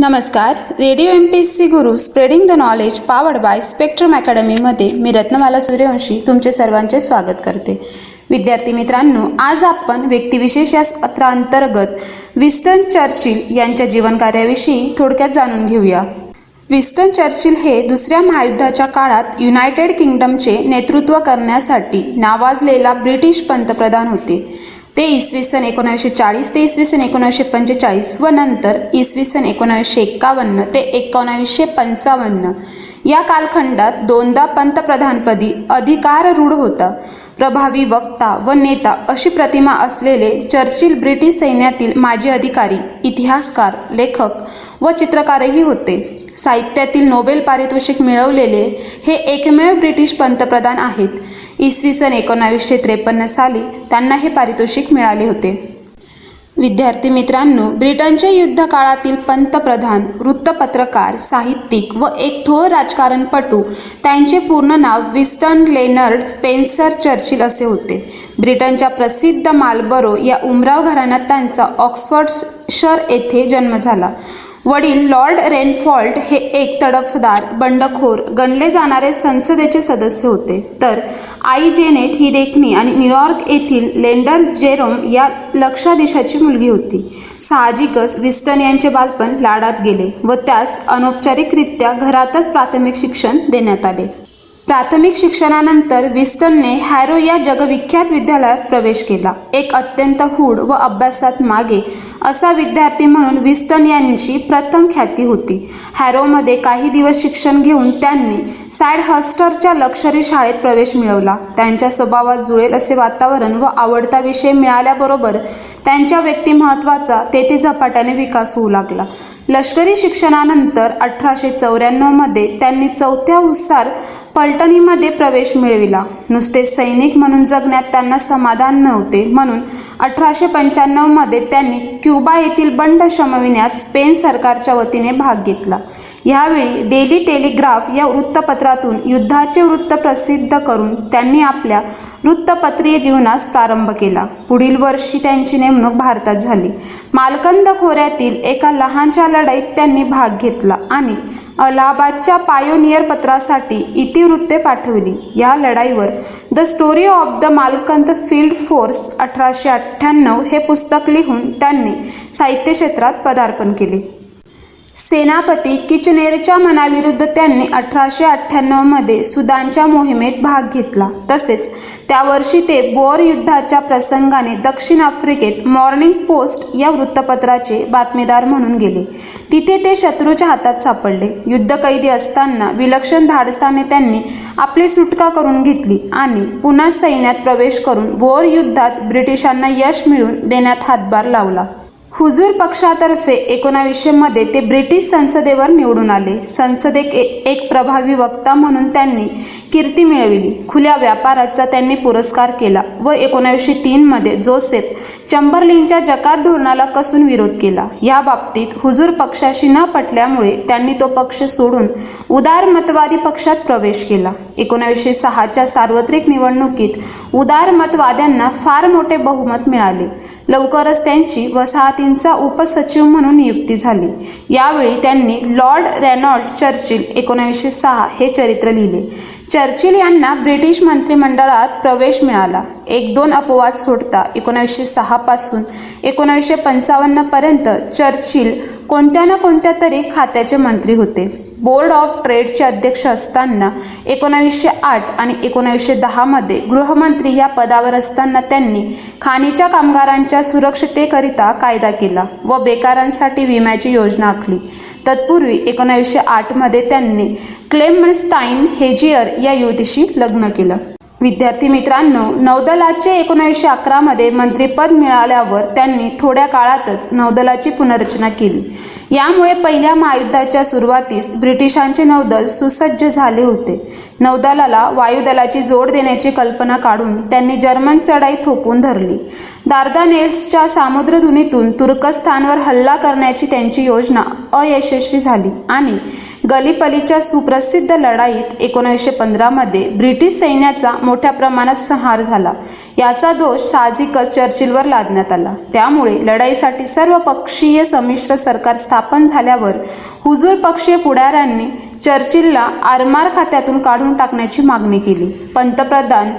नमस्कार. Radio M P S C Guru spreading the knowledge powered by Spectrum अकॅडमीमध्ये मी रत्नमाला सूर्यवंशी तुमचे सर्वांचे स्वागत करते. विद्यार्थी मित्रांनो आज आपण व्यक्तिविशेष या सत्रांतर्गत विस्टन चर्चिल यांच्या जीवनकार्याविषयी थोडक्यात जाणून घेऊया. विस्टन चर्चिल हे दुसऱ्या महायुद्धाच्या काळात युनायटेड किंगडमचे नेतृत्व करण्यासाठी नावाजलेला ब्रिटिश पंतप्रधान होते. ते इसवी सन एकोणावीसशे चाळीस ते इसवी सन एकोणीसशे पंचेचाळीस व नंतर इसवी सन एकोणावीसशे एक्कावन्न ते एकोणावीसशे पंचावन्न. या कालखंडात दोनदा पंतप्रधानपदी अधिकाररूढ होता. प्रभावी वक्ता व नेता अशी प्रतिमा असलेले चर्चिल ब्रिटिश सैन्यातील माजी अधिकारी इतिहासकार लेखक व चित्रकारही होते. साहित्यातील नोबेल पारितोषिक मिळवलेले हे एकमेव ब्रिटिश पंतप्रधान आहेत. इसवी सन एकोणावीसशे त्रेपन्न साली त्यांना हे पारितोषिक मिळाले होते. विद्यार्थी मित्रांनो ब्रिटनच्या युद्ध काळातील पंतप्रधान वृत्तपत्रकार साहित्यिक व एक थोर राजकारणपटू त्यांचे पूर्ण नाव विस्टन लेनर्ड स्पेन्सर चर्चिल असे होते. ब्रिटनच्या प्रसिद्ध मालबरो या उमराव घराण्यात त्यांचा ऑक्सफर्डशर येथे जन्म झाला. वडील लॉर्ड रेनफॉल्ट हे एक तडफदार बंडखोर गणले जाणारे संसदेचे सदस्य होते. तर आई जेनेट ही देखणी आणि न्यूयॉर्क येथील लेंडर जेरोम या लक्षाधीशाची मुलगी होती. साहजिकच विस्टन यांचे बालपण लाडात गेले व त्यास अनौपचारिकरित्या घरातच प्राथमिक शिक्षण देण्यात आले. प्राथमिक शिक्षणानंतर विस्टनने हॅरो या जगविख्यात विद्यालयात प्रवेश केला. एक अत्यंत हूड व अभ्यासात मागे असा विद्यार्थी म्हणून विस्टन यांची प्रथम ख्याती होती. हॅरोमध्ये काही दिवस शिक्षण घेऊन त्यांनी सॅड हस्टरच्या लक्झरी शाळेत प्रवेश मिळवला. त्यांच्या स्वभावात जुळेल असे वातावरण व आवडता विषय मिळाल्याबरोबर त्यांच्या व्यक्तिमत्वाचा तेथे झपाट्याने विकास होऊ लागला. लष्करी शिक्षणानंतर अठराशे चौऱ्याण्णवमध्ये त्यांनी चौथ्या हुस्सार पलटणीमध्ये प्रवेश मिळविला. नुसते सैनिक म्हणून जगण्यात त्यांना समाधान नव्हते म्हणून अठराशे पंच्याण्णवमध्ये त्यांनी क्युबा येथील बंड शमविण्यात स्पेन सरकारच्या वतीने भाग घेतला. यावेळी डेली टेलिग्राफ या वृत्तपत्रातून युद्धाचे वृत्त प्रसिद्ध करून त्यांनी आपल्या वृत्तपत्रीय जीवनास प्रारंभ केला. पुढील वर्षी त्यांची नेमणूक भारतात झाली. मालकंद खोऱ्यातील एका लहानशा लढाईत त्यांनी भाग घेतला आणि अलाहाबादच्या पायोनियर पत्रासाठी इतिवृत्ते पाठवली. या लढाईवर the story of the Malakand field force अठराशे अठ्ठ्याण्णव हे पुस्तक लिहून त्यांनी साहित्य क्षेत्रात पदार्पण केले. सेनापती किचनेरच्या मनाविरुद्ध त्यांनी अठराशे अठ्ठ्याण्णवमध्ये सुदानच्या मोहिमेत भाग घेतला. तसेच त्या वर्षी ते बोअर युद्धाच्या प्रसंगाने दक्षिण आफ्रिकेत मॉर्निंग पोस्ट या वृत्तपत्राचे बातमीदार म्हणून गेले. तिथे ते शत्रूच्या हातात सापडले. युद्धकैदी असताना विलक्षण धाडसाने त्यांनी आपली सुटका करून घेतली आणि पुन्हा सैन्यात प्रवेश करून बोअर युद्धात ब्रिटिशांना यश मिळवून देण्यात हातभार लावला. हुजूर पक्षातर्फे एकोणावीसशेमध्ये ते ब्रिटिश संसदेवर निवडून आले. संसदेत एक प्रभावी वक्ता म्हणून त्यांनी कीर्ती मिळविली. खुल्या व्यापाराचा त्यांनी पुरस्कार केला व एकोणावीसशे तीनमध्ये जोसेफ चंबरलिनच्या जकात धोरणाला कसून विरोध केला. या बाबतीत हुजूर पक्षाशी न पटल्यामुळे त्यांनी तो पक्ष सोडून उदारमतवादी पक्षात प्रवेश केला. एकोणावीसशे सहाच्या सार्वत्रिक निवडणुकीत उदारमतवाद्यांना फार मोठे बहुमत मिळाले. लवकरच त्यांची वसाहतींचा उपसचिव म्हणून नियुक्ती झाली. यावेळी त्यांनी लॉर्ड रेनॉल्ड चर्चिल एकोणावीसशे सहा हे चरित्र लिहिले. चर्चिल यांना ब्रिटिश मंत्रिमंडळात प्रवेश मिळाला. एक दोन अपवाद सोडता एकोणावीसशे सहापासून एकोणावीसशे पंचावन्नपर्यंत चर्चिल कोणत्या ना कोणत्या तरी खात्याचे मंत्री होते. बोर्ड ऑफ ट्रेडचे अध्यक्ष असताना एकोणावीसशे आठ आणि एकोणावीसशे दहामध्ये गृहमंत्री या पदावर असताना त्यांनी खाणीच्या कामगारांच्या सुरक्षितेकरिता कायदा केला व बेकारांसाठी विम्याची योजना आखली. तत्पूर्वी एकोणावीसशे आठमध्ये त्यांनी क्लेमस्टाईन हेजियर या युवतीशी लग्न केलं. विद्यार्थी मित्रांनो नौदलाचे एकोणीसशे अकरामध्ये मंत्रिपद मिळाल्यावर त्यांनी थोड्या काळातच नौदलाची पुनर्रचना केली. यामुळे पहिल्या महायुद्धाच्या सुरुवातीस ब्रिटिशांचे नौदल सुसज्ज झाले होते. नौदलाला वायुदलाची जोड देण्याची कल्पना काढून त्यांनी जर्मन चढाई थोपून धरली. दार्दानेल्सच्या सामुद्रधुनीतून तुर्कस्थानवर हल्ला करण्याची त्यांची योजना अयशस्वी झाली आणि गलिपलीच्या सुप्रसिद्ध लढाईत एकोणीसशे पंधरामध्ये ब्रिटिश सैन्याचा मोठ्या प्रमाणात संहार झाला. याचा दोष साहजिकच चर्चिलवर लादण्यात आला. त्यामुळे लढाईसाठी सर्व पक्षीय संमिश्र सरकार स्थापन झाल्यावर हुजूर पक्षीय पुढाऱ्यांनी चर्चिलला आरमार खात्यातून काढून टाकण्याची मागणी केली. पंतप्रधान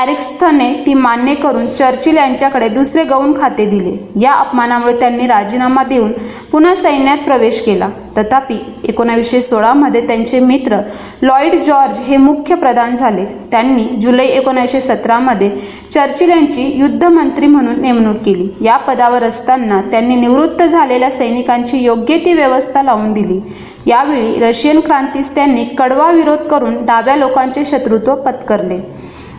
ॲरिक्स्थने ती मान्य करून चर्चिल यांच्याकडे दुसरे गौण खाते दिले. या अपमानामुळे त्यांनी राजीनामा देऊन पुन्हा सैन्यात प्रवेश केला. तथापि एकोणावीसशे सोळामध्ये त्यांचे मित्र लॉईड जॉर्ज हे मुख्य प्रधान झाले. त्यांनी जुलै एकोणीसशे सतरामध्ये चर्चिल यांची युद्धमंत्री म्हणून नेमणूक केली. या पदावर असताना त्यांनी निवृत्त झालेल्या सैनिकांची योग्य ती व्यवस्था लावून दिली. यावेळी रशियन क्रांतीस त्यांनी कडवा विरोध करून डाव्या लोकांचे शत्रुत्व पत्करले.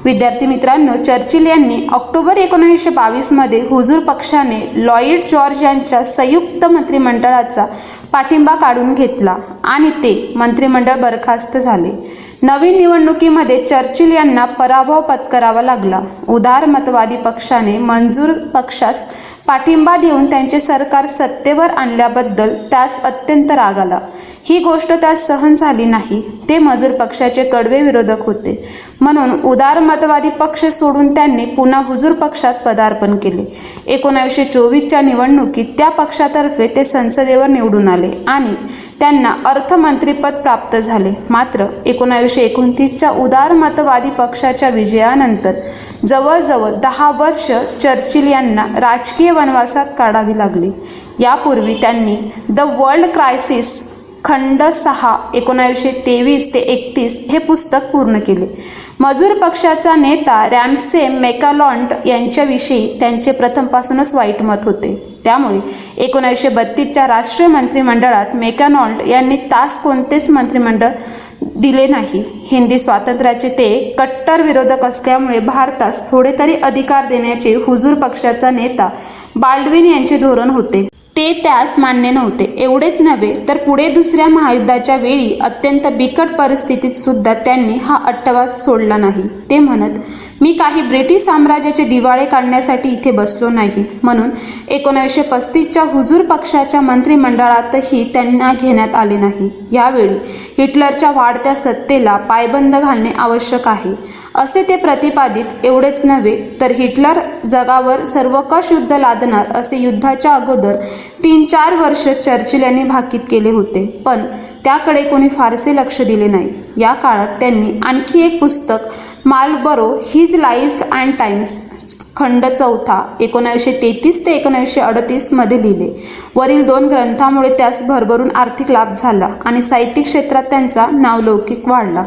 विद्यार्थी मित्रांनो चर्चिल यांनी ऑक्टोबर एकोणीसशे बावीसमध्ये हुजूर पक्षाने लॉईड जॉर्ज यांच्या संयुक्त मंत्रिमंडळाचा पाठिंबा काढून घेतला आणि ते मंत्रिमंडळ बरखास्त झाले. नवीन निवडणुकीमध्ये चर्चिल यांना पराभव पत्करावा लागला. उदारमतवादी पक्षाने मंजूर पक्षास पाठिंबा देऊन त्यांचे सरकार सत्तेवर आणल्याबद्दल त्यास अत्यंत राग आला. ही गोष्ट त्यास सहन झाली नाही. ते मजूर पक्षाचे कडवे विरोधक होते. म्हणून उदारमतवादी पक्ष सोडून त्यांनी पुन्हा हुजूर पक्षात पदार्पण केले. एकोणावीसशे चोवीसच्या निवडणुकीत त्या पक्षातर्फे ते संसदेवर निवडून आले आणि त्यांना अर्थमंत्रीपद प्राप्त झाले. मात्र एकोणावीसशे एकोणतीसच्या उदारमतवादी पक्षाच्या विजयानंतर जवळजवळ दहा वर्ष चर्चिल यांना राजकीय वनवासात काढावी लागली. यापूर्वी त्यांनी द वर्ल्ड क्रायसिस खंड सहा एकोणावीसशे तेवीस ते एकतीस हे पुस्तक पूर्ण केले. मजूर पक्षाचा नेता रॅमसे मेकालॉन्ट यांच्याविषयी त्यांचे प्रथमपासूनच वाईट मत होते. त्यामुळे एकोणावीसशे बत्तीसच्या राष्ट्रीय मंत्रिमंडळात मेकॅनॉल्ड यांनी तास कोणतेच मंत्रिमंडळ दिले नाही. हिंदी स्वातंत्र्याचे ते कट्टर विरोधक असल्यामुळे भारतास थोडे तरी अधिकार देण्याचे हुजूर पक्षाचा नेता बाल्डविन यांचे धोरण होते. ते त्यास मान्य नव्हते. एवढेच नव्हे तर पुढे दुसऱ्या महायुद्धाच्या वेळी अत्यंत बिकट परिस्थितीत सुद्धा त्यांनी हा अट्टवास सोडला नाही. ते म्हणत मी काही ब्रिटिश साम्राज्याचे दिवाळे काढण्यासाठी इथे बसलो नाही. म्हणून एकोणीसशे पस्तीसच्या हुजूर पक्षाच्या मंत्रिमंडळातही त्यांना घेण्यात आले नाही. यावेळी हिटलरच्या वाढत्या सत्तेला पायबंद घालणे आवश्यक आहे. असे ते प्रतिपादित एवढेच नव्हे तर हिटलर जगावर सर्वकष युद्ध लादणार असे युद्धाच्या अगोदर तीन चार वर्ष चर्चिल यांनी भाकीत केले होते. पण त्याकडे कोणी फारसे लक्ष दिले नाही. या काळात त्यांनी आणखी एक पुस्तक Marlborough his life and times खंड चौथा एकोणावीसशे तेहतीस ते एकोणावीसशे अडतीसमध्ये लिहिले. वरील दोन ग्रंथामुळे त्यास भरभरून आर्थिक लाभ झाला आणि साहित्यिक क्षेत्रात त्यांचा नावलौकिक वाढला.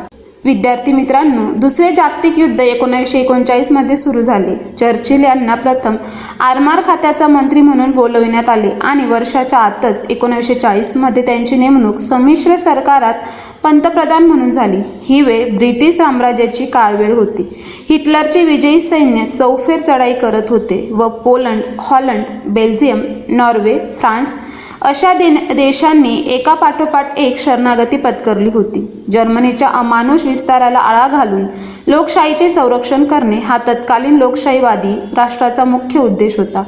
विद्यार्थी मित्रांनो दुसरे जागतिक युद्ध एकोणीसशे एकोणचाळीसमध्ये सुरू झाले. चर्चिल यांना प्रथम आरमार खात्याचा मंत्री म्हणून बोलविण्यात आले आणि वर्षाच्या आतच एकोणीसशे चाळीसमध्ये त्यांची नेमणूक संमिश्र सरकारात पंतप्रधान म्हणून झाली. ही वेळ ब्रिटिश साम्राज्याची काळवेळ होती. हिटलरचे विजयी सैन्य चौफेर चढाई करत होते व Poland Holland Belgium Norway France अशा दे देशांनी एका पाठोपाठ एक शरणागती पत्करली होती. जर्मनीच्या अमानुष विस्ताराला आळा घालून लोकशाहीचे संरक्षण करणे हा तत्कालीन लोकशाहीवादी राष्ट्राचा मुख्य उद्देश होता.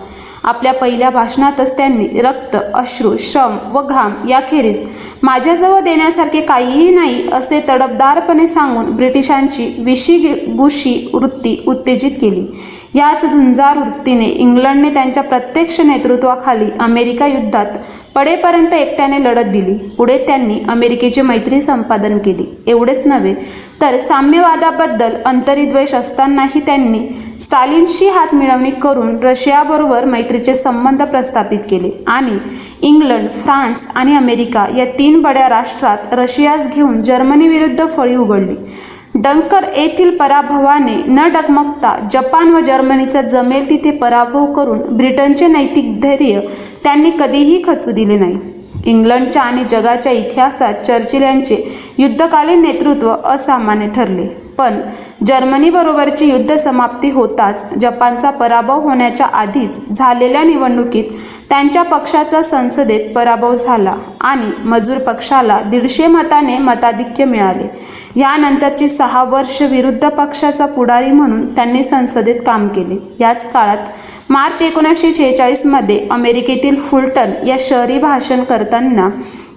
आपल्या पहिल्या भाषणातच त्यांनी रक्त अश्रू श्रम व घाम याखेरीज माझ्याजवळ देण्यासारखे काहीही नाही असे तडबदारपणे सांगून ब्रिटिशांची विशीगुशी वृत्ती उत्तेजित केली. याच झुंजार वृत्तीने इंग्लंडने त्यांच्या प्रत्यक्ष नेतृत्वाखाली अमेरिका युद्धात पडेपर्यंत एकट्याने लढत दिली. पुढे त्यांनी अमेरिकेची मैत्री संपादन केली. एवढेच नव्हे तर साम्यवादाबद्दल अंतरिद्वेष असतानाही त्यांनी स्टालिनशी हात मिळवणी करून रशियाबरोबर मैत्रीचे संबंध प्रस्थापित केले आणि इंग्लंड फ्रान्स आणि अमेरिका या तीन बड्या राष्ट्रात रशियास घेऊन जर्मनीविरुद्ध फळी उघडली. डंकर येथील पराभवाने न डगमगता जपान व जर्मनीचा जमेल तिथे पराभव करून ब्रिटनचे नैतिक धैर्य त्यांनी कधीही खचू दिले नाही. इंग्लंडच्या आणि जगाच्या इतिहासात चर्चिल यांचे युद्धकालीन नेतृत्व असामान्य ठरले. पण जर्मनीबरोबरची युद्ध समाप्ती होताच जपानचा पराभव होण्याच्या आधीच झालेल्या निवडणुकीत त्यांच्या पक्षाचा संसदेत पराभव झाला आणि मजूर पक्षाला दीडशे मताने मताधिक्य मिळाले. यानंतरची सहा वर्ष विरुद्ध पक्षाचा पुढारी म्हणून त्यांनी संसदेत काम केले. याच काळात मार्च एकोणीसशे शेहेचाळीसमध्ये अमेरिकेतील फुलटन या शहरी भाषण करताना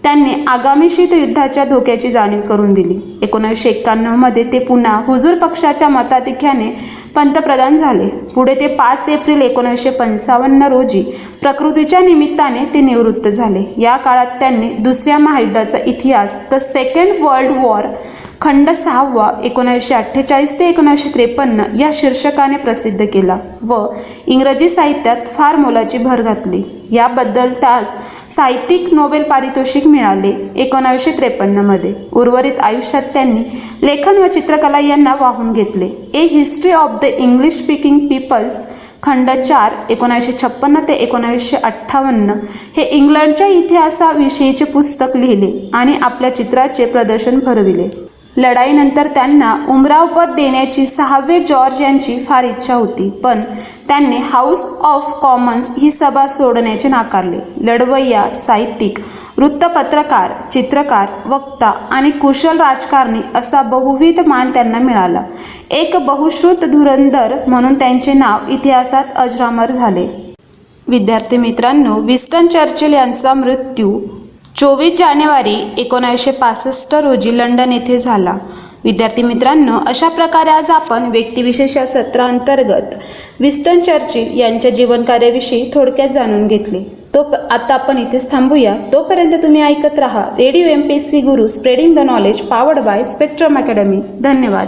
त्यांनी आगामी शीतयुद्धाच्या धोक्याची जाणीव करून दिली. एकोणीसशे एक्क्याण्णवमध्ये ते पुन्हा हुजूर पक्षाच्या मताधिक्याने पंतप्रधान झाले. पुढे ते पाच एप्रिल एकोणीसशे पंचावन्न रोजी प्रकृतीच्या निमित्ताने ते निवृत्त झाले. या काळात त्यांनी दुसऱ्या महायुद्धाचा इतिहास द सेकंड वर्ल्ड वॉर खंड सहावा एकोणीसशे अठ्ठेचाळीस ते एकोणीसशे त्रेपन्न या शीर्षकाने प्रसिद्ध केला व इंग्रजी साहित्यात फार मोलाची भर घातली. याबद्दल त्यास साहित्यिक नोबेल पारितोषिक मिळाले एकोणावीसशे त्रेपन्नमध्ये उर्वरित आयुष्यात त्यांनी लेखन व चित्रकला यांना वाहून घेतले. A history of the English speaking peoples खंड चार एकोणावीसशे छप्पन्न ते एकोणावीसशे अठ्ठावन्न हे इंग्लंडच्या इतिहासाविषयीचे पुस्तक लिहिले आणि आपल्या चित्राचे प्रदर्शन भरविले. लढाईनंतर त्यांना उमराव पद देण्याची सहावे जॉर्ज यांची फार इच्छा होती पण त्यांनी हाऊस ऑफ कॉमन्स ही सभा सोडण्याचे नाकारले. लढवय्या साहित्यिक वृत्तपत्रकार चित्रकार वक्ता आणि कुशल राजकारणी असा बहुविध मान त्यांना मिळाला. एक बहुश्रुत धुरंधर म्हणून त्यांचे नाव इतिहासात अजरामर झाले. विद्यार्थी मित्रांनो विस्टन चर्चिल यांचा मृत्यू चोवीस जानेवारी एकोणीसशे पासष्ट रोजी लंडन येथे झाला. विद्यार्थी मित्रांनो अशा प्रकारे आज आपण व्यक्तिविशेष या सत्रांतर्गत विस्टन चर्चिल यांच्या जीवनकार्याविषयी थोडक्यात जाणून घेतले. तो आता आपण इथेच थांबूया. तोपर्यंत तुम्ही ऐकत राहा radio M P S C guru spreading the knowledge powered by spectrum academy. धन्यवाद.